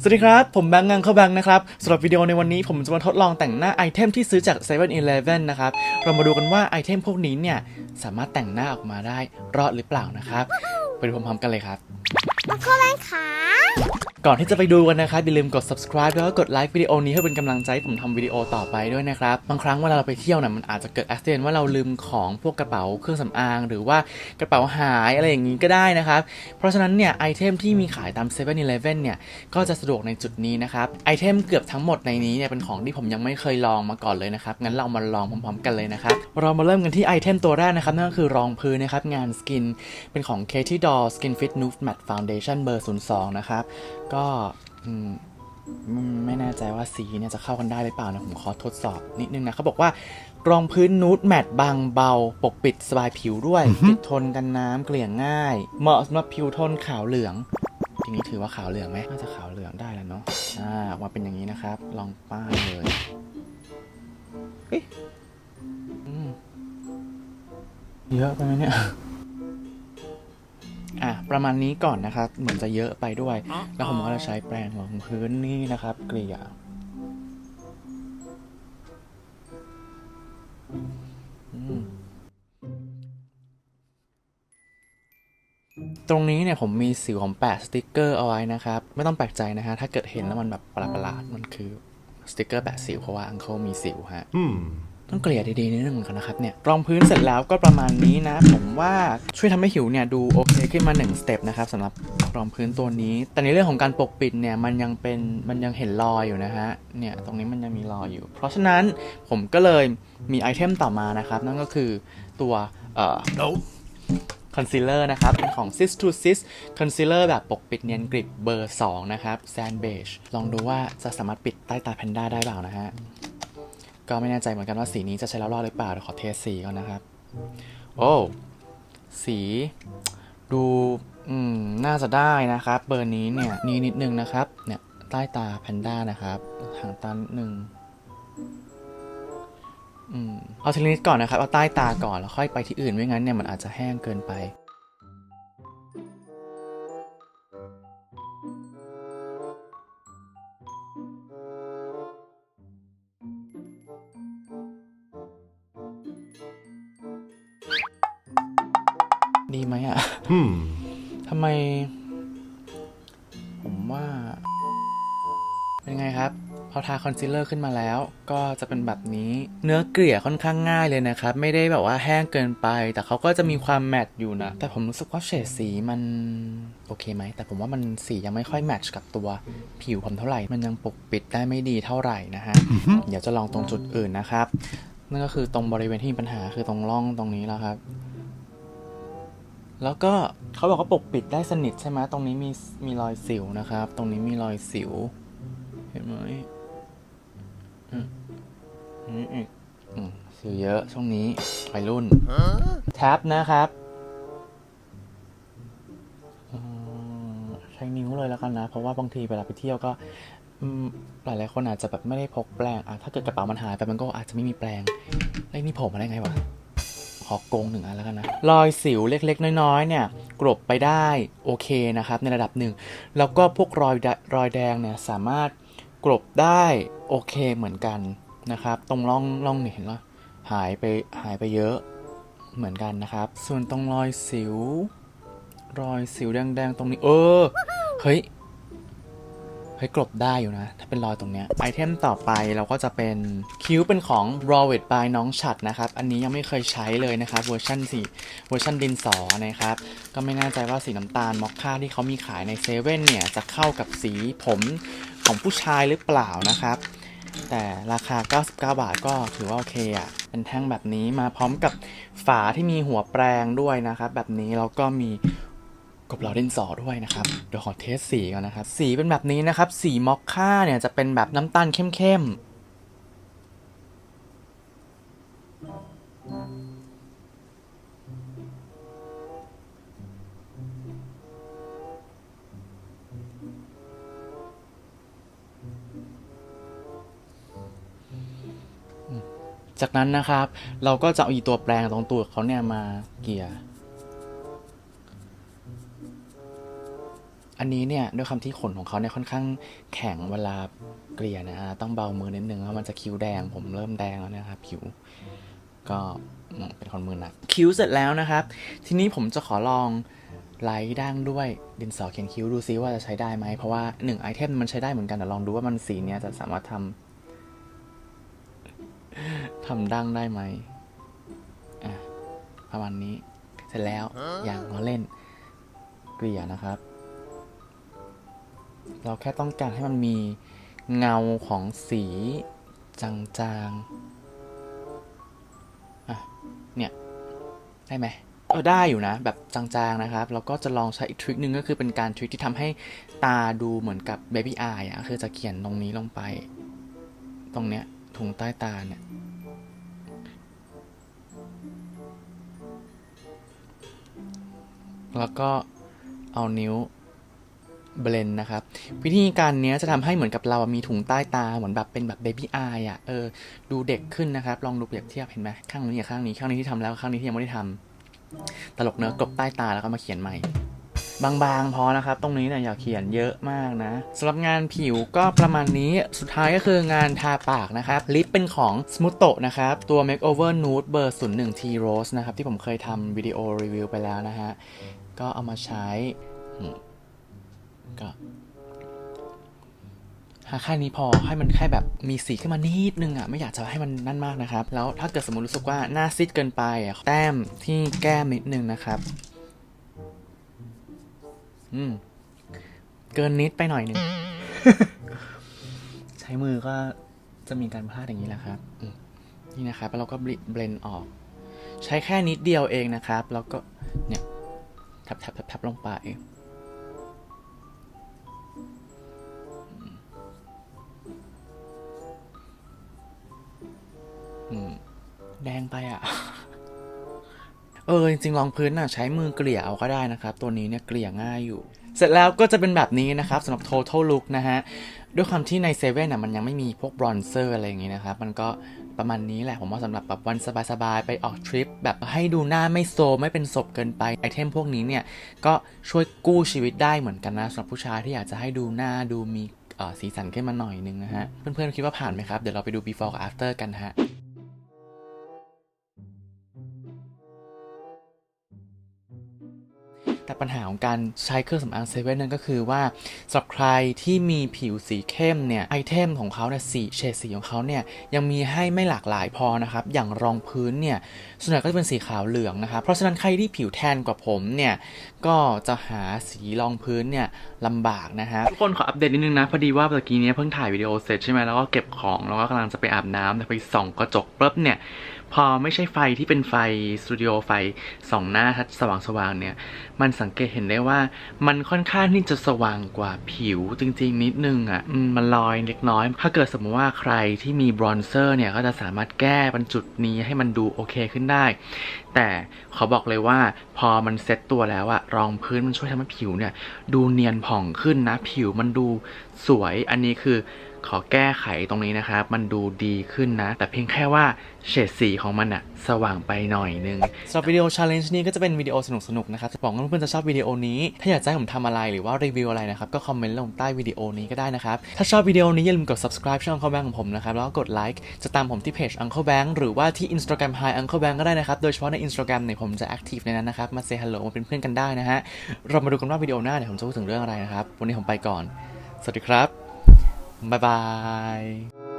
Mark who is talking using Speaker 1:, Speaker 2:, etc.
Speaker 1: สวัสดีครับ ผมแบงค์งังเข้าแบงค์นะครับสำหรับวิดีโอในวันนี้ผมจะมาทดลองแต่งหน้าไอเทมที่ซื้อจาก7 e เ e ่ e อนะครับ เรามาดูกันว่าไอเทมพวกนี้เนี่ย สามารถแต่งหน้าออกมาได้รอดหรือเปล่านะครับ ไปดูพร้อมๆกันเลยครับ
Speaker 2: มาเข้าแรงขา
Speaker 1: ก่อนที่จะไปดูกันนะครับอย่าลืมกด subscribe แล้วก็กดไลค์วิดีโอนี้เพื่อเป็นกำลังใจผมทำวิดีโอต่อไปด้วยนะครับ บางครั้งเวลาเราไปเที่ยวน่ะมันอาจจะเกิดอุบิเหตุว่าเราลืมของพวกกระเป๋าเครื่องสำอาง หรือว่ากระเป๋าหายอะไรอย่างนี้ก็ได้นะครับ เพราะฉะนั้นเนี่ยไอเทมที่มีขายตาม7 e เ e ่ e เนี่ยก็จะสะดวกในจุดนี้นะครับไอเทมเกือบทั้งหมดในนี้เนี่ยเป็นของที่ผมยังไม่เคยลองมาก่อนเลยนะครับงั้นเรามาลองพร้อมๆกันเลยนะครับเรามาเริ่มกันที่ไอเทมตัวแรกนะครับนั่นก็คือรองพื้นนะครับงานสกินเป็นของ Katie Doll Skin Fit Nude Matte Foundation เบอร์ 02 นะครับ ก็อืมไม่ไม่แน่ใจว่าสีเนี่ยจะเข้ากันได้หรือเปล่านะ ผมขอทดสอบนิดนึงนะเขาบอกว่ารองพื้นนูดแมตต์บางเบา ปกปิดสบายผิวด้วย ติดทนกันน้ำเกลี่ยง่าย เหมาะสำหรับผิวโทนขาวเหลือง ทีนี้ถือว่าขาวเหลืองไหมน่าจะขาวเหลืองได้แล้วเนาะอ่าออกมาเป็นอย่างนี้นะครับ ลองป้ายเลยเฮ้ยอืมเยอะไปไหมเนี่ย อะประมาณนี้ก่อนนะครับ เหมือนจะเยอะไปด้วย แล้วผมก็จะใช้แปรงรองพื้นนี่นะครับ เกลี่ยอืมตรงนี้เนี่ยผมมีสิวผมแปะสติกเกอร์เอาไว้นะครับ ไม่ต้องแปลกใจนะฮะ ถ้าเกิดเห็นแล้วมันแบบประหลาดๆมันคือสติกเกอร์แปะสิวเพราะว่าอังเคิลมีสิวฮะ
Speaker 3: Hmm.
Speaker 1: ต้องเกลี่ยดีๆนิดนึงกันนะครับเนี่ยรองพื้นเสร็จแล้วก็ประมาณนี้นะ ผมว่าช่วยทำให้ผิวเนี่ยดูโอเคขึ้นมา1สเต็ปนะครับสำหรับรองพื้นตัวนี้ แต่ในเรื่องของการปกปิดเนี่ยมันยังเป็นมันยังเห็นรอยอยู่นะฮะเนี่ยตรงนี้มันยังมีรอยอยู่ เพราะฉะนั้นผมก็เลยมีไอเทมต่อมานะครับ นั่นก็คือตัวเอ่อ
Speaker 3: no.
Speaker 1: คอนซีลเลอร์นะครับ เป็นของ Sis to Sis Concealer แบบปกปิดเนียนกริบเบอร์ 2 นะครับ Sand Beige ลองดูว่าจะสามารถปิดใต้ตาแพนด้าได้เปล่านะฮะ ก็ไม่แน่ใจเหมือนกันว่าสีนี้จะใช้แล้วรอดหรือเปล่าเดี๋ยวขอเทสสีก่อนนะครับ โอ้สีดูอืมน่าจะได้นะครับ เบอร์นี้เนี่ยนี่นิดนึงนะครับ เนี่ยใต้ตาแพนด้านะครับหางตานิดนึงอืมเอาทีละนิดก่อนนะครับ เอาใต้ตาก่อนแล้วค่อยไปที่อื่นไม่งั้นเนี่ยมันอาจจะแห้งเกินไป ดีไหมอะ
Speaker 3: Hmm.
Speaker 1: ทำไม ผมว่า เป็นไงครับพอทาคอนซีลเลอร์ขึ้นมาแล้ว ก็จะเป็นแบบนี้ เนื้อเกลี่ยค่อนข้างง่ายเลยนะครับ ไม่ได้แบบว่าแห้งเกินไป แต่เขาก็จะมีความแมตต์อยู่นะ แต่ผมรู้สึกว่าเฉดสีมัน โอเคไหม แต่ผมว่ามันสียังไม่ค่อยแมทช์กับตัวผิวผมเท่าไหร่ มันยังปกปิดได้ไม่ดีเท่าไหร่นะฮะ เดี๋ยวจะลองตรงจุดอื่นนะครับ นั่นก็คือตรงบริเวณที่มีปัญหาคือตรงร่องตรงนี้แล้วครับ แล้วก็เขาบอกว่าปกปิดได้สนิทใช่ไหมตรงนี้มีมีรอยสิวนะครับ ตรงนี้มีรอยสิว เห็นไหมอืมนี่อีกอืมสิวเยอะช่วงนี้วัยรุ่นแท็บนะครับใช้นิ้วเลยแล้วกันนะ เพราะว่าบางทีเวลาไปเที่ยวก็อืมหลายคนอาจจะแบบไม่ได้พกแปรงอะถ้าเกิดกระเป๋ามันหายไปมันก็อาจจะไม่มีแปรงไอ้นี่ผมมาได้ไงวะ ขอโกงหนึ่งอันแล้วกันนะ รอยสิวเล็กๆ น้อยๆ เนี่ยกรบไปได้โอเคนะครับ ในระดับหนึ่ง แล้วก็พวกรอยรอยแดงเนี่ยสามารถกรบได้โอเคเหมือนกันนะครับ ตรงร่องร่องเนี่ยเห็นว่าหายไปหายไปเยอะเหมือนกันนะครับ ส่วนตรงรอยสิว รอยสิวแดงๆ ตรงนี้ เออ เฮ้ย เฮ้ยกลบได้อยู่นะ ถ้าเป็นรอยตรงเนี้ยไอเทมต่อไปเราก็จะเป็นคิ้วเป็นของ r o w e t by น้องฉัดนะครับ อันนี้ยังไม่เคยใช้เลยนะครับเวอร์ชันสีเวอร์ชันดินสอนะครับ ก็ไม่แน่ใจว่าสีน้ำตาลมอคค่าที่เขามีขายในเซเว่นเนี่ยจะเข้ากับสีผมของผู้ชายหรือเปล่านะครับ แต่ราคา 99 บาทก็ถือว่าโอเคอะเป็นแท่งแบบนี้มาพร้อมกับฝาที่มีหัวแปรงด้วยนะครับ แบบนี้แล้วก็มี กบเหลาดินสอด้วยนะครับเดี๋ยวขอเทสสีก่อนนะครับ สีเป็นแบบนี้นะครับ สีมอคค่าเนี่ยจะเป็นแบบน้ำตาลเข้มๆจากนั้นนะครับ เราก็จะเอาอีตัวแปรงตรงตัวเขาเนี่ยมาเกี่ย อันนี้เนี่ยด้วยคำที่ขนของเขาเนี่ยค่อนข้างแข็งเวลาเกลี่ยนะฮะต้องเบามือนิดนึงเพราะมันจะคิ้วแดง ผมเริ่มแดงแล้วนะครับผิวก็เป็นคนมือหนักคิ้วเสร็จแล้วนะครับ ทีนี้ผมจะขอลองไลท์ด่างด้วยดินสอเขียนคิ้วดูซิว่าจะใช้ได้ไหมเพราะว่าหนึ่งไอเทมมันใช้ได้เหมือนกันแต่ลองดูว่ามันสีเนี้ยจะสามารถทำทำดั้งได้ไหมอะประมาณนี้ เสร็จแล้วอย่างเราเล่นเกลี่ยนะครับ เราแค่ต้องการให้มันมีเงาของสีจางๆอะเนี่ย ได้ไหมเออได้อยู่นะ แบบจางๆนะครับแล้วก็จะลองใช้อีกทริคนึงก็คือเป็นการทริคที่ทำให้ตาดูเหมือนกับ baby eye อะคือจะเขียนตรงนี้ลงไป ตรงเนี้ยถุงใต้ตาเนี่ยแล้วก็เอานิ้ว เบลนนะครับ วิธีการเนี้ยจะทำให้เหมือนกับเรามีถุงใต้ตาเหมือนแบบเป็นแบบเบบี้อายอะเออดูเด็กขึ้นนะครับ ลองดูเปรียบเทียบเห็นไหมข้างนี้กับข้างนี้ข้างนี้ที่ทำแล้วข้างนี้ที่ยังไม่ได้ทำตลกเนื้อกลบใต้ตาแล้วก็มาเขียนใหม่บางๆพอนะครับ ตรงนี้เนี่ยอย่าเขียนเยอะมากนะสำหรับงานผิวก็ประมาณนี้สุดท้ายก็คืองานทาปากนะครับ ลิปเป็นของ s m o o t o นะครับ ตัว Makeover Nude เบอร์01 T Rose นะครับ ที่ผมเคยทำวิดีโอรีวิวไปแล้วนะฮะ ก็เอามาใช้ ก็หาแค่นี้พอให้มันแค่แบบมีสีขึ้นมานิดนึงอะไม่อยากจะให้มันนั่นมากนะครับ แล้วถ้าเกิดสมมติรู้สึกว่าหน้าซิดเกินไปอะแต้มที่แก้มนิดนึงนะครับ อืม เกินนิดไปหน่อยหนึ่งใช้มือก็จะมีการพลาดอย่างนี้แหละครับอืมนี่นะครับแล้วเราก็เบลนออก ใช้แค่นิดเดียวเองนะครับ แล้วก็เนี่ยทับทับทับทับลงไป แดงไปอะ เออ จริงๆรองพื้นน่ะใช้มือเกลี่ยเอาก็ได้นะครับ ตัวนี้เนี่ยเกลี่ยง่ายอยู่ เสร็จแล้วก็จะเป็นแบบนี้นะครับสำหรับ total look นะฮะ ด้วยความที่ในเซเว่นน่ะมันยังไม่มีพวกบรอนเซอร์อะไรอย่างงี้นะครับ มันก็ประมาณนี้แหละผมว่าสำหรับแบบวันสบายๆ ไปออกทริป แบบให้ดูหน้าไม่โซไม่เป็นศพเกินไป ไอเทมพวกนี้เนี่ย ก็ช่วยกู้ชีวิตได้เหมือนกันนะสำหรับผู้ชายที่อยากจะให้ดูหน้าดูมีสีสันขึ้นมาหน่อยนึงนะฮะ เพื่อนๆ คิดว่าผ่านไหมครับ เดี๋ยวเราไปดู before กับ after กันฮะ แต่ปัญหาของการใช้เครื่องสำอางเซเว่นนั่นก็คือว่าสำหรับใครที่มีผิวสีเข้มเนี่ยไอเทมของเขาเนี่ยสีเฉดสีของเขาเนี่ยยังมีให้ไม่หลากหลายพอนะครับอย่างรองพื้นเนี่ยส่วนใหญ่ก็จะเป็นสีขาวเหลืองนะครับเพราะฉะนั้นใครที่ผิวแทนกว่าผมเนี่ยก็จะหาสีรองพื้นเนี่ยลำบากนะฮะทุกคนขออัปเดตนิดนึงนะพอดีว่าเมื่อกี้เนี้เพิ่งถ่ายวิดีโอเสร็จใช่ไหมแล้วก็เก็บของแล้วก็กำลังจะไปอาบน้ำแต่ไปส่องกระจกปุ๊บเนี่ย พอไม่ใช่ไฟที่เป็นไฟสตูดิโอไฟส่องหน้าทัดสว่างๆเนี่ย มันสังเกตเห็นได้ว่า มันค่อนข้างที่จะสว่างกว่าผิวจริง ๆ นิดนึงอะ่ะมมันลอยเล็กน้อย ถ้าเกิดสมมติว่าใครที่มีบรอนเซอร์เนี่ย ก็จะสามารถแก้บรรจุดนี้ให้มันดูโอเคขึ้นได้ แต่ขอบอกเลยว่าพอมันเซ็ตตัวแล้วอะรองพื้นมันช่วยทำให้ผิวเนี่ย ดูเนียนผ่องขึ้นนะ ผิวมันดูสวยอันนี้คือ ขอแก้ไขตรงนี้นะครับ มันดูดีขึ้นนะ แต่เพียงแค่ว่าเฉดสีของมันอะสว่างไปหน่อยนึงสำหรับวิดีโอ challenge นี้ก็จะเป็นวิดีโอสนุกๆนะครับหวังว่าเพื่อนๆจะชอบวิดีโอนี้ ถ้าอยากจะให้ผมทำอะไรหรือว่ารีวิวอะไรนะครับ ก็คอมเมนต์ลงใต้วิดีโอนี้ก็ได้นะครับ ถ้าชอบวิดีโอนี้อย่าลืมกด subscribe ช่อง Uncle Bank ของผมนะครับ แล้วก็กดไลค์จะตามผมที่เพจ Uncle Bank หรือว่าที่ Instagram Hi Uncle Bank ก็ได้นะครับ โดยเฉพาะใน Instagram เนี่ยผมจะ active ในนั้นนะครับ มา say hello มาเป็นเพื่อนกันได้นะฮะ เรามาดูกันว่าวิดีโอหน้าเนี่ยผมจะพูดถึงเรื่องอะไรนะครับ วันนี้ผมไปก่อน สวัสดีครับ บ๊ายบาย